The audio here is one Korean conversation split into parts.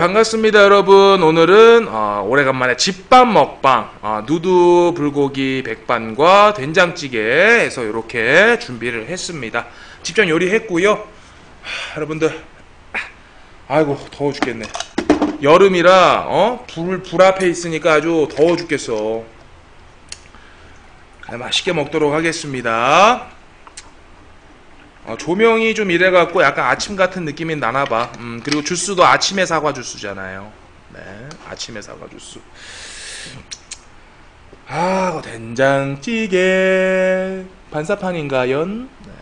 반갑습니다 여러분. 오늘은 어, 오래간만에 집밥 먹방. 어, 누드 불고기 백반과 된장찌개 해서 이렇게 준비를 했습니다. 직접 요리했고요. 하, 여러분들 아, 아이고 더워 죽겠네. 여름이라 어? 불, 불 앞에 있으니까 아주 더워 죽겠어. 네, 맛있게 먹도록 하겠습니다 어, 조명이 좀 이래갖고 약간 아침 같은 느낌이 나나봐. 음, 그리고 주스도 아침에 사과 주스잖아요. 네, 아침에 사과 주스. 아, 그 된장찌개 반사판인가연? 네.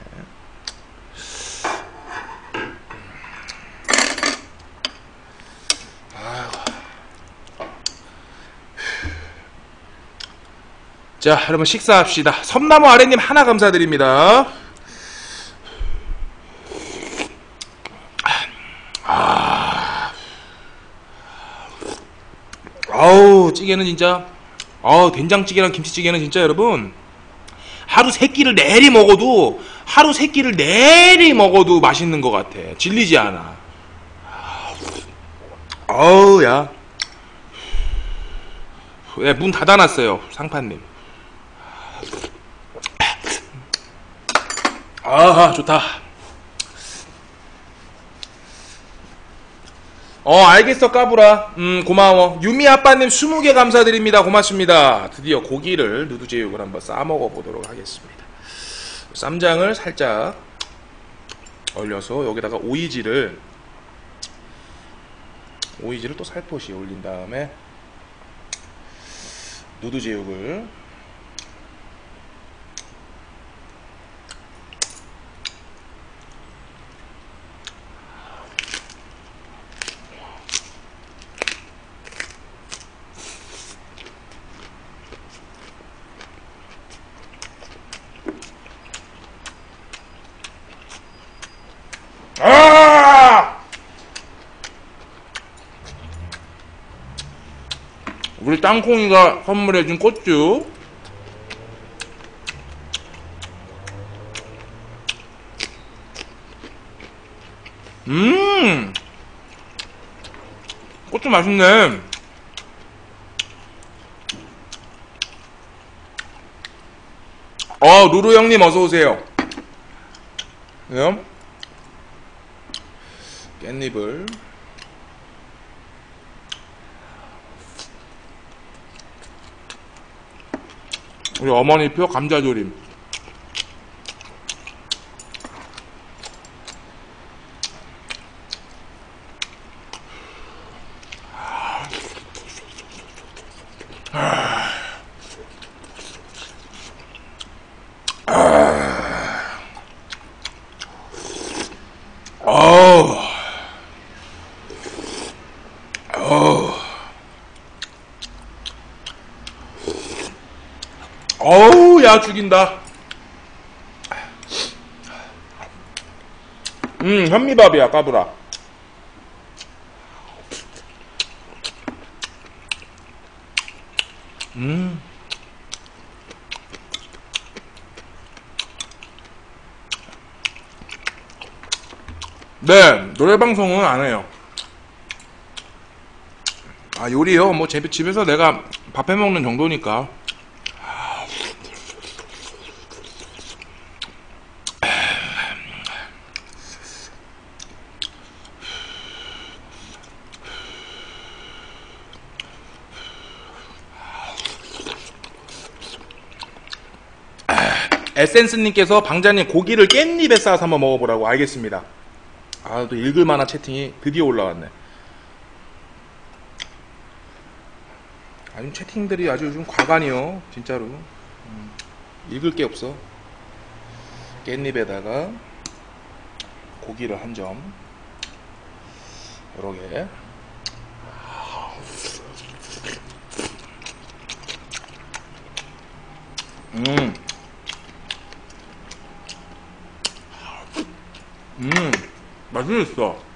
자, 여러분 식사합시다. 섬나무 아래님 하나 감사드립니다. 아우 찌개는 진짜 아우 된장찌개랑 김치찌개는 진짜 여러분 하루 세 끼를 내리 먹어도 하루 세 끼를 내리 먹어도 맛있는 것 같아. 질리지 않아. 아우 야. 네, 문 닫아놨어요 상판님. 아하 좋다 어 알겠어 까불아. 음 고마워. 유미 아빠님 20개 감사드립니다. 고맙습니다. 드디어 고기를 누드제육을 한번 싸먹어 보도록 하겠습니다. 쌈장을 살짝 얼려서 여기다가 오이지를 오이지를 또 살포시 올린 다음에 누드제육을 아! 우리 땅콩이가 선물해준 꽃주. 음! 꽃주 맛있네. 어, 루루 형님 어서오세요. 네? 깻잎을 우리 어머니표 감자조림. 어우 어우 야 죽인다 음 현미밥이야 까불아 음 네, 노래방송은 안 해요. 아, 요리요? 뭐, 제, 집에서 내가 밥 해 먹는 정도니까. 에센스님께서 방자님 고기를 깻잎에 싸서 한번 먹어보라고 알겠습니다. 아, 또 읽을 만한 채팅이 드디어 올라왔네. 아주 채팅들이 아주 좀 과간이요. 진짜로. 음, 읽을 게 없어. 깻잎에다가 고기를 한 점. 요렇게. 음. 음 맛있어.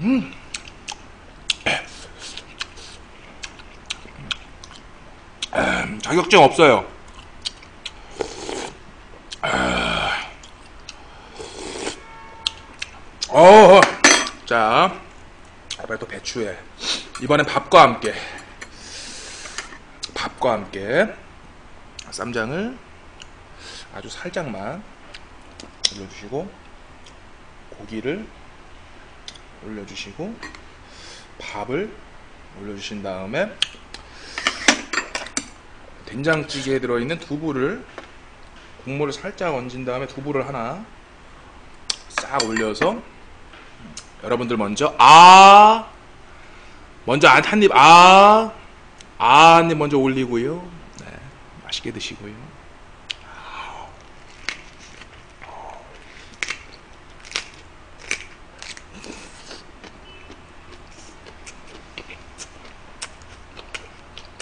음. 음, 자격증 없어요. 아. 어, 자, 아무래도 배추에. 이번엔 밥과 함께. 밥과 함께. 쌈장을 아주 살짝만 올려주시고 고기를 올려주시고 밥을 올려주신 다음에 된장찌개에 들어있는 두부를 국물을 살짝 얹은 다음에 두부를 하나 싹 올려서 여러분들 먼저 아 먼저 한입 아, 아, 한입 먼저 올리고요. 네, 맛있게 드시고요.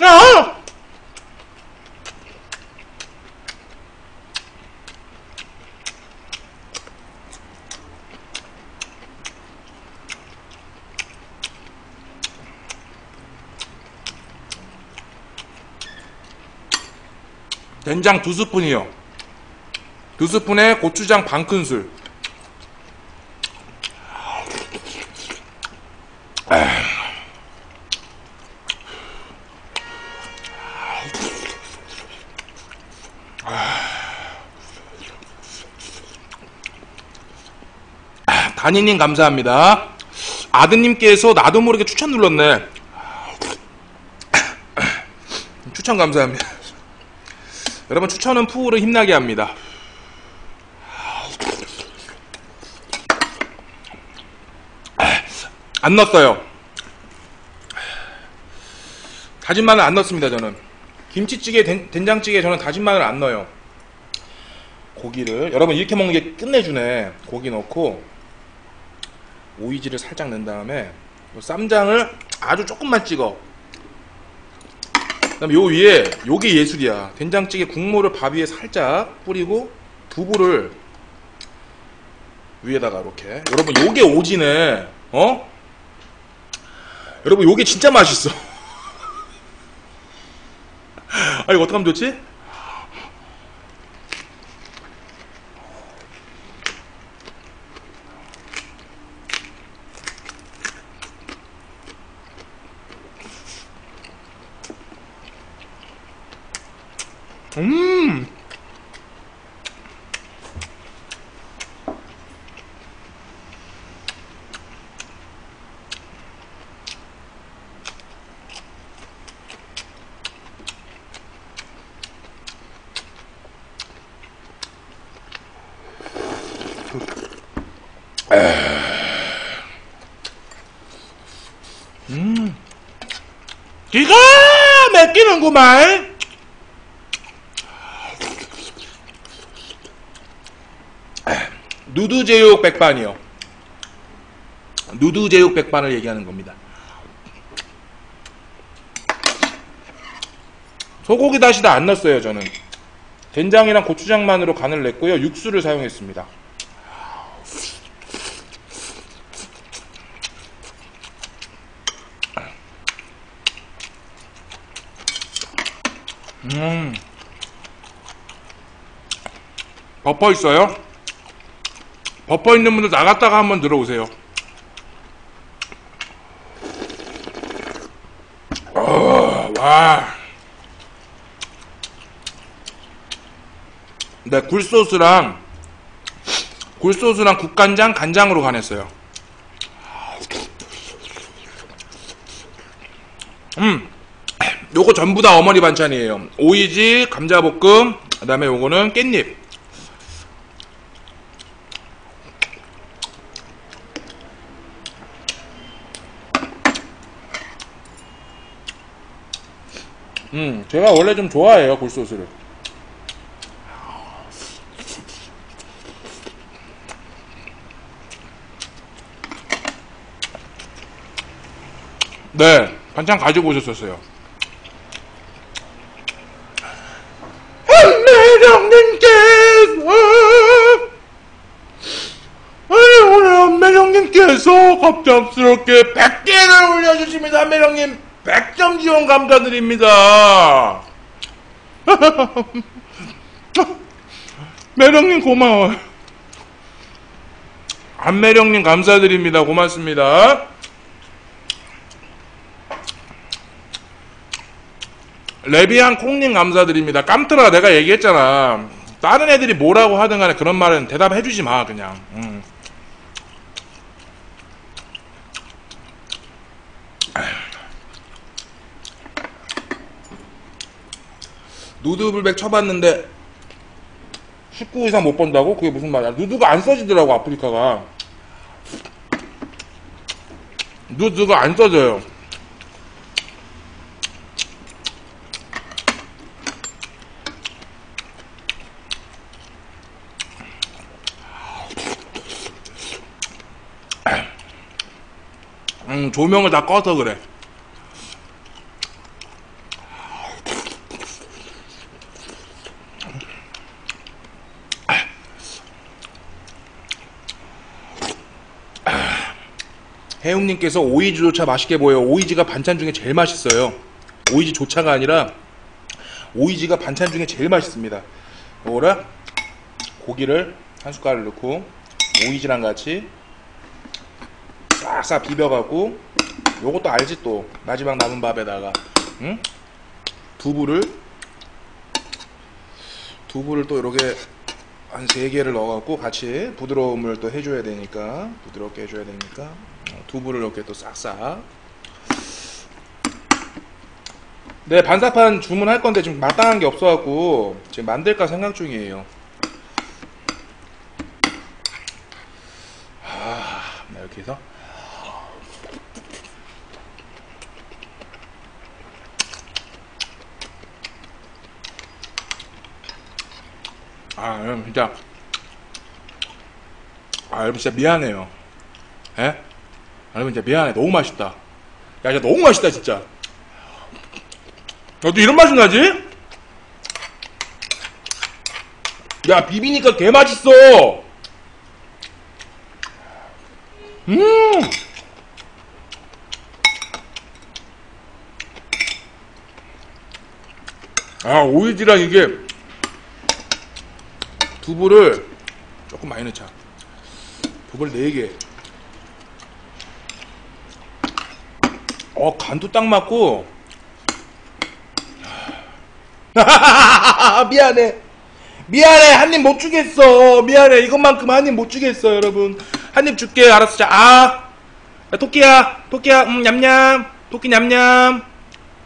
아! 된장 두 스푼이요. 두 스푼에 고추장 반 큰술. 단이님 감사합니다. 아드님께서 나도 모르게 추천 눌렀네. 추천 감사합니다. 여러분 추천은 푸우를 힘나게 합니다. 안 넣었어요. 다진 마늘 안 넣습니다 저는. 김치찌개, 된, 된장찌개 저는 다진 마늘 안 넣어요. 고기를 여러분 이렇게 먹는 게 끝내주네. 고기 넣고 오이지를 살짝 넣은 다음에 쌈장을 아주 조금만 찍어. 그다음 요 위에 요게 예술이야. 된장찌개 국물을 밥 위에 살짝 뿌리고 두부를 위에다가 이렇게. 여러분 요게 오지네. 어? 여러분 요게 진짜 맛있어. 아 이거 어떡하면 좋지? 음. 음. 기가 막히는구만. 누드제육 백반이요. 누드제육 백반을 얘기하는 겁니다. 소고기 다시다 안 넣었어요, 저는. 된장이랑 고추장만으로 간을 냈고요. 육수를 사용했습니다. 음. 버퍼 있어요? 버퍼 있는 분들 나갔다가 한번 들어오세요. 어, 와. 네, 굴소스랑 굴소스랑 국간장, 간장으로 간했어요. 음, 요거 전부 다 어머니 반찬이에요. 오이지, 감자볶음, 그 다음에 요거는 깻잎. 음, 제가 원래 좀 좋아해요, 굴소스를. 네, 반찬 가지고 오셨었어요. 한매령님께서 아니 오늘 한매령님께서 갑작스럽게 100개를 올려주십니다. 한매령님 100점 지원 감사드립니다. 매령님 고마워요. 안매령님 감사드립니다. 고맙습니다. 레비안 콩님 감사드립니다. 깜트라 내가 얘기했잖아. 다른 애들이 뭐라고 하든 간에 그런 말은 대답해주지 마 그냥. 음. 누드블백 쳐봤는데 19 이상 못 번다고? 그게 무슨 말이야? 누드가 안 써지더라고 아프리카가. 누드가 안 써져요. 음, 조명을 다 꺼서 그래. 해웅님께서 오이지조차 맛있게 보여요. 오이지가 반찬 중에 제일 맛있어요. 오이지 조차가 아니라 오이지가 반찬 중에 제일 맛있습니다. 요거를 고기를 한 숟갈을 넣고 오이지랑 같이 싹싹 비벼갖고 요것도 알지 또. 마지막 남은 밥에다가 응? 두부를 두부를 또 이렇게 한 세 개를 넣어갖고 같이 부드러움을 또 해줘야 되니까 부드럽게 해줘야 되니까 어, 두부를 이렇게 또 싹싹. 네 반사판 주문할 건데 지금 마땅한 게 없어갖고 지금 만들까 생각 중이에요. 아, 네, 이렇게 해서 여러분 진짜 아, 여러분 진짜 미안해요. 예? 여러분 진짜 미안해. 너무 맛있다. 야, 진짜 너무 맛있다, 진짜. 어떻게 이런 맛이 나지? 야, 비비니까 개 맛있어. 음. 아, 오이지랑 이게 두부를 조금 많이 넣자. 두부를 4개. 어, 간도 딱 맞고. 미안해. 미안해. 한 입 못 주겠어. 미안해. 이것만큼 한 입 못 주겠어, 여러분. 한 입 줄게. 알았어. 자, 아. 야, 토끼야. 토끼야. 음, 냠냠. 토끼 냠냠.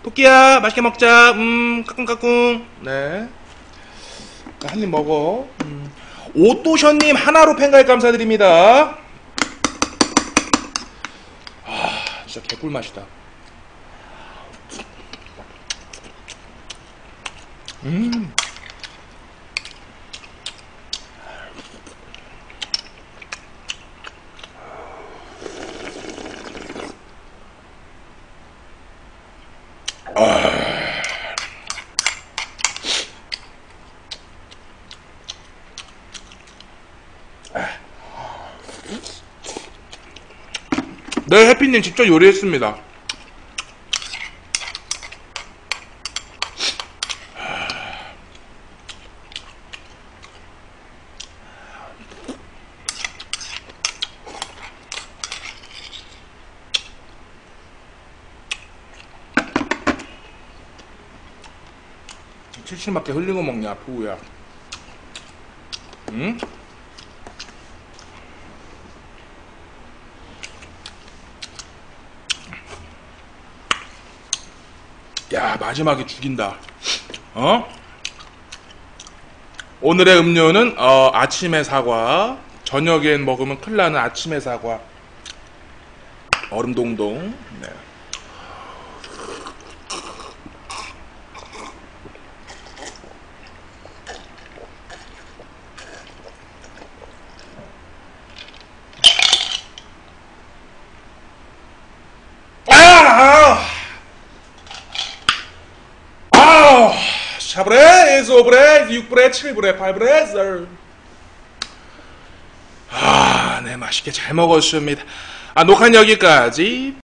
토끼야. 맛있게 먹자. 음, 까꿍까꿍. 네. 한 입 먹어. 음. 오또션님 하나로 팬가입 감사드립니다. 아, 진짜 개꿀 맛이다. 음. 네, 해피님 직접 요리했습니다. 칠칠맞게 흘리고 먹냐, 푸우야. 응? 야 마지막에 죽인다. 어? 오늘의 음료는 어, 아침의 사과. 저녁엔 먹으면 큰일 나는 아침의 사과. 얼음 동동. 네. 4분의 5분의 6분의 7분의 8분의 3. 아, 네, 맛있게 잘 먹었습니다. 아, 녹화는 여기까지.